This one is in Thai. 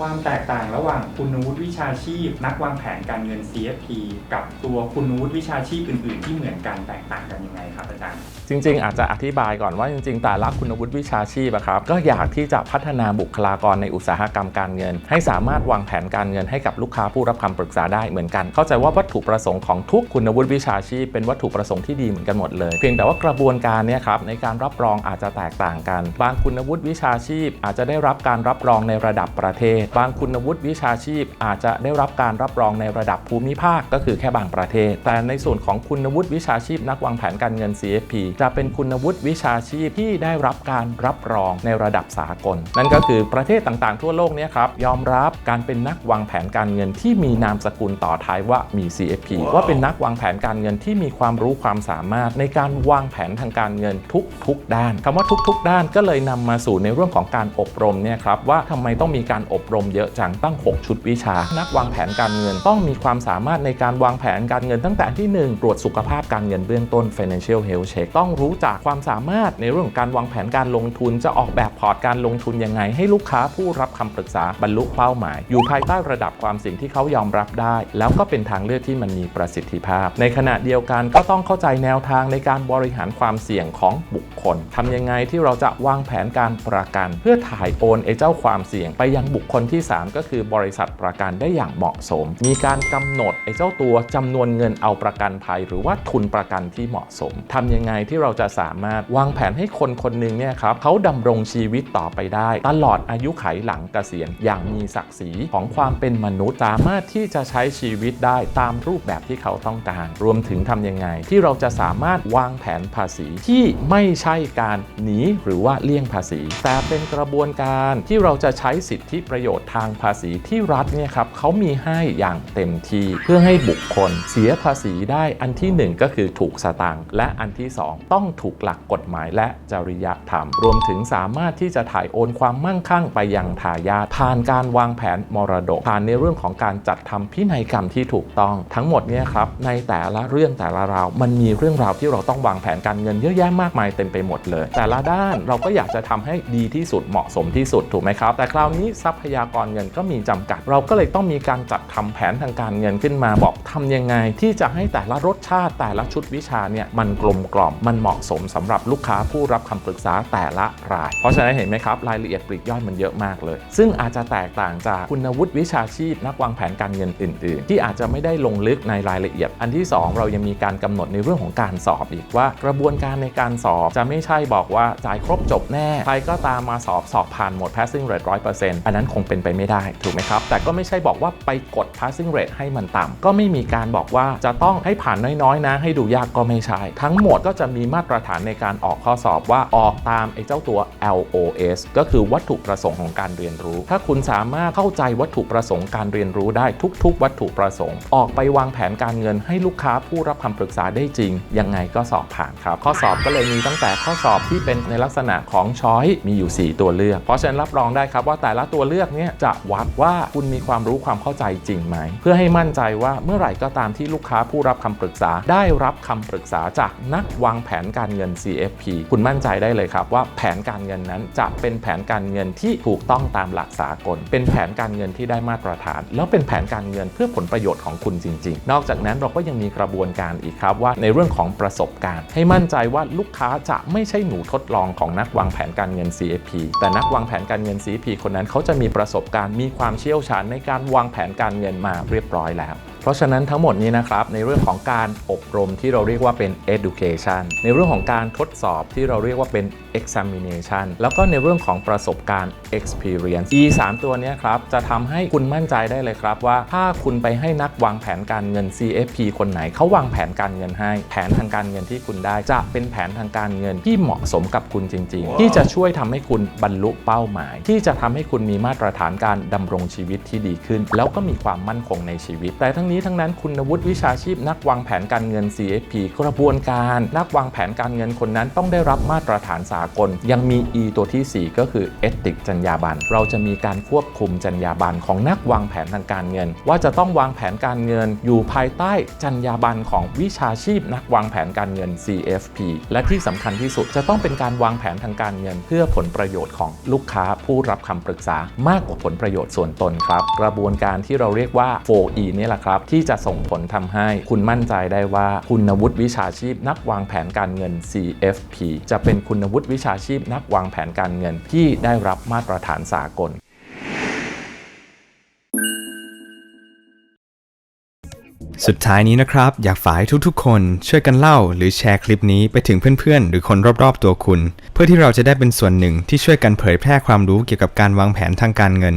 ความแตกต่างระหว่างคุณวุฒิวิชาชีพ นักวางแผนการเงิน CFP กับตัวคุณวุฒิวิชาชีพอื่น ๆ ที่เหมือนกันแตกต่างกันยังไงครับอาจารย์ จริง ๆ อาจจะอธิบายก่อนว่าจริง ๆ แต่ละคุณวุฒิวิชาชีพอะครับก็อยากที่จะพัฒนาบุคลากรในอุตสาหกรรมการเงิน ให้สามารถวางแผนการเงินให้กับลูกค้าผู้รับคำปรึกษาได้เหมือนกัน เข้าใจว่าวัตถุประสงค์ของทุกคุณวุฒิวิชาชีพ เป็นวัตถุประสงค์ที่ดีเหมือนกันหมดเลยเพียงแต่ว่ากระบวนการเนี่ยครับในการรับรองอาจจะแตกต่างกัน บางคุณวุฒิวิชาชีพ อาจจะได้รับการรับรองในระดับประเทศบางคุณวุฒิวิชาชีพ อาจจะได้รับการรับรองในระดับภูมิภาคก็คือแค่บางประเทศ แต่ในส่วนของคุณวุฒิวิชาชีพนักวางแผนการเงิน CFP จะเป็นคุณวุฒิวิชาชีพที่ได้รับการรับรองในระดับสากล นั่นก็คือประเทศต่างๆ ทั่วโลกเนี่ยครับยอมรับการเป็นนักวางแผนการเงินที่มีนามสกุลต่อท้ายว่ามี CFP ว่าเป็นนักวางแผนการเงินที่มีความรู้ความสามารถ ในการวางแผนทางการเงินทุกๆด้านคำว่าทุก ๆ ด้านก็เลยนำมาสู่ในเรื่องของการอบรมเนี่ยครับว่าทำไมต้องมีการอบรมเยอะจังตั้ง 6 ชุดวิชา นักวางแผนการเงิน ต้องมีความสามารถในการวางแผนการเงินตั้งแต่ที่ 1 ตรวจสุขภาพการเงินเบื้องต้น financial health check ต้องรู้จักความสามารถในเรื่องการวางแผนการลงทุนจะออกแบบพอร์ตการลงทุนยังไง ให้ลูกค้าผู้รับคำปรึกษาบรรลุเป้าหมาย อยู่ภายใต้ระดับความสี่งที่เขายอมรับได้ แล้วก็เป็นทางเลือกที่มันมีประสิทธิภาพ ในขณะเดียวกันก็ต้องเข้าใจแนวทางในการบริหารความเสี่ยงของบุคคลทำยังไงที่เราจะวางแผนการประกัน เพื่อถ่ายโอนไอ้เจ้าความเสี่ยงไปยังบุคคลนที่ 3 ก็คือบริษัทประกันได้อย่างเหมาะสม มีการกำหนดไอ้เจ้าตัวจำนวนเงินเอาประกันภัย หรือว่าทุนประกันที่เหมาะสมทำยังไงที่เราจะสามารถวางแผนให้คนคนหนึ่งเนี่ยครับเขาดำรงชีวิตต่อไปได้ ตลอดอายุไขหลังเกษียณอย่างมีศักดิ์ศรีของความเป็นมนุษย์ สามารถที่จะใช้ชีวิตได้ตามรูปแบบที่เขาต้องการ รวมถึงทำยังไง ที่เราจะสามารถวางแผนภาษีที่ไม่ใช่การหนีหรือว่าเลี่ยงภาษี แต่เป็นกระบวนการที่เราจะใช้สิทธิประโยชน์ทางภาษีที่รัฐเนี่ยครับเขามีให้อย่างเต็มที่เพื่อให้บุคคลเสียภาษีได้อันที่หนึ่งก็คือถูกสตางค์และอันที่สองต้องถูกหลักกฎหมายและจริยธรรม รวมถึงสามารถที่จะถ่ายโอนความมั่งคั่งไปยังทายาทผ่านการวางแผนมรดกผ่านในเรื่องของการจัดทำพินัยกรรมที่ถูกต้อง ทั้งหมดเนี่ยครับในแต่ละเรื่องแต่ละราวมันมีเรื่องราวที่เราต้องวางแผนการเงินเยอะแยะมากมายเต็มไปหมดเลย แต่ละด้านเราก็อยากจะทำให้ดีที่สุดเหมาะสมที่สุดถูกไหมครับ แต่คราวนี้ทรัพยากรเงินก็มีจำกัด เราก็เลยต้องมีการจัดทำแผนทางการเงินขึ้นมาบอกทำยังไง ที่จะให้แต่ละรสชาติแต่ละชุดวิชาเนี่ยมันกลมกล่อมมันเหมาะสมสำหรับลูกค้าผู้รับคำปรึกษาแต่ละราย เพราะฉะนั้นเห็นไหมครับรายละเอียดปลีกย่อยมันเยอะมากเลย ซึ่งอาจจะแตกต่างจากคุณวุฒิวิชาชีพนักวางแผนการเงินอื่น ๆ ที่อาจจะไม่ได้ลงลึกในรายละเอียด อันที่ 2 เรายังมีการกำหนดในเรื่องของการสอบอีกว่า กระบวนการในการสอบจะไม่ใช่บอกว่าจ่ายครบจบแน่ใครก็ตามมาสอบสอบผ่านหมด passing rate 100%อันนั้นคงเป็นไปไม่ได้ถูกไหมครับ แต่ก็ไม่ใช่บอกว่าไปกด passing rate ให้มันต่ำก็ไม่มีการบอกว่าจะต้องให้ผ่านน้อยๆ นะ ให้ดูยากก็ไม่ใช่ ทั้งหมดก็จะมีมาตรฐานในการออกข้อสอบว่าออกตามไอ้เจ้าตัว LOS ก็คือวัตถุประสงค์ของการเรียนรู้ ถ้าคุณสามารถเข้าใจวัตถุประสงค์การเรียนรู้ได้ทุก ๆ วัตถุประสงค์ ออกไปวางแผนการเงินให้ลูกค้าผู้รับคำปรึกษาได้จริง ยังไงก็สอบผ่านครับ ข้อสอบก็เลยมีตั้งแต่ข้อสอบที่เป็นในลักษณะของช้อยมีอยู่ 4 ตัวเลือก เพราะฉะนั้นรับรองได้ครับว่าแต่ละตัวเลือกนี้จะวัดว่าคุณมีความรู้ความเข้าใจจริงไหม เพื่อให้มั่นใจว่าเมื่อไหร่ก็ตามที่ลูกค้าผู้รับคำปรึกษา ได้รับคำปรึกษาจากนักวางแผนการเงิน CFP คุณมั่นใจได้เลยครับว่าแผนการเงินนั้นจะเป็นแผนการเงินที่ถูกต้องตามหลักสากล เป็นแผนการเงินที่ได้มาตรฐาน แล้วเป็นแผนการเงินเพื่อผลประโยชน์ของคุณจริง ๆ นอกจากนั้นเราก็ยังมีกระบวนการอีกครับว่าในเรื่องของประสบการณ์ ให้มั่นใจว่าลูกค้าจะไม่ใช่หนูทดลองของนักวางแผนการเงิน CFP แต่นักวางแผนการเงิน CFP คนนั้นเขาจะมีประสบการณ์ มีความเชี่ยวชาญในการวางแผนการเงินมาเรียบร้อยแล้ว เพราะฉะนั้นทั้งหมดนี้นะครับในเรื่องของการอบรมที่เราเรียกว่าเป็น education ในเรื่องของการทดสอบที่เราเรียกว่าเป็น examination แล้วก็ในเรื่องของประสบการณ์ experience e 3ตัวเนี้ยครับจะทำให้คุณมั่นใจได้เลยครับว่า ถ้าคุณไปให้นักวางแผนการเงิน CFP คนไหนเขาวางแผนการเงินให้ แผนทางการเงินที่คุณได้จะเป็นแผนทางการเงินที่เหมาะสมกับคุณจริง ๆ ที่จะช่วยทำให้คุณบรรลุเป้าหมาย ที่จะทำให้คุณมีมาตรฐานการดำรงชีวิตที่ดีขึ้น แล้วก็มีความมั่นคงในชีวิตแต่ทั้งนี้ทั้งนั้นคุณวุฒิวิชาชีพนักวางแผนการเงิน CFP กระบวนการนักวางแผนการเงินคนนั้นต้องได้รับมาตรฐานสากล ยังมี E ตัวที่ 4 ก็คือ Ethic จรรยาบรรณเราจะมีการควบคุมจรรยาบรรณของนักวางแผนทางการเงิน ว่าจะต้องวางแผนการเงินอยู่ภายใต้จรรยาบรรณของวิชาชีพนักวางแผนการเงิน CFP และที่สำคัญที่สุดจะต้องเป็นการวางแผนทางการเงิน เพื่อผลประโยชน์ของลูกค้าผู้รับคำปรึกษามากกว่าผลประโยชน์ส่วนตนครับ กระบวนการที่เราเรียกว่า 4E นี่แหละครับที่จะส่งผลทำให้คุณมั่นใจได้ว่าคุณวุฒิวิชาชีพนักวางแผนการเงิน CFP จะเป็นคุณวุฒิวิชาชีพนักวางแผนการเงินที่ได้รับมาตรฐานสากลสุดท้ายนี้นะครับ อยากฝากให้ทุกๆ คนช่วยกันเล่าหรือแชร์คลิปนี้ไปถึงเพื่อนๆ หรือคนรอบๆ ตัวคุณ เพื่อที่เราจะได้เป็นส่วนหนึ่งที่ช่วยกันเผยแพร่ความรู้เกี่ยวกับการวางแผนทางการเงิน